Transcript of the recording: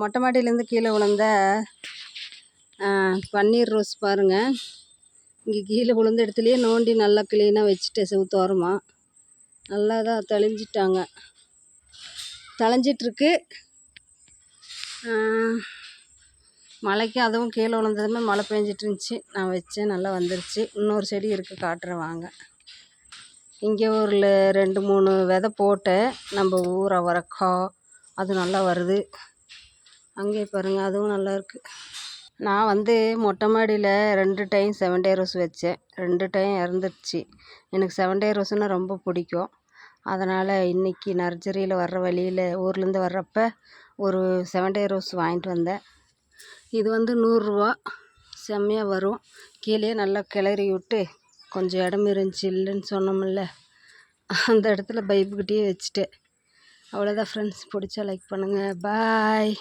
மொட்டை மாடியிலேருந்து கீழே விழுந்த பன்னீர் ரோஸ் பாருங்கள் இங்கே கீழே விழுந்த இடத்துலையே நோண்டி நல்லா க்ளீனாக வச்சுட்டேன் செவுத்தோரமாக நல்லா தான் தெளிஞ்சிட்டாங்க. தெளிஞ்சிட்ருக்கு. மழைக்கு அதுவும் கீழே விழுந்ததுமே மழை பெஞ்சிட்டு இருந்துச்சு நான் வச்சேன் நல்லா வந்துருச்சு. இன்னொரு செடி இருக்குது காட்டுறேன் வாங்க. இங்கே ஒரு ரெண்டு மூணு விதை போட்டேன். நம்ம ஊற அவரக்காய் அது நல்லா வருது. அங்கே பாருங்கள் அதுவும் நல்லாயிருக்கு நான் வந்து மொட்டை மாடியில் ரெண்டு டைம் செவன் டே ரோஸ் வச்சேன். ரெண்டு டைம் இறந்துருச்சு. எனக்கு செவன் டே ரோஸ்னால் ரொம்ப பிடிக்கும். அதனால் இன்றைக்கி நர்சரியில் வர்ற வழியில் ஊர்லேருந்து வர்றப்ப ஒரு செவன் டே ரோஸ் வாங்கிட்டு வந்தேன். இது வந்து நூறுரூவா செம்மையாக வரும். கீழே நல்லா கிளறி விட்டு கொஞ்சம் இடம் இருந்துச்சு இல்லைன்னு சொன்னோம்ல அந்த இடத்துல பைப்புக்கிட்டேயே வச்சுட்டேன். அவ்வளோதான் ஃப்ரெண்ட்ஸ் பிடிச்சா லைக் பண்ணுங்கள் பாய்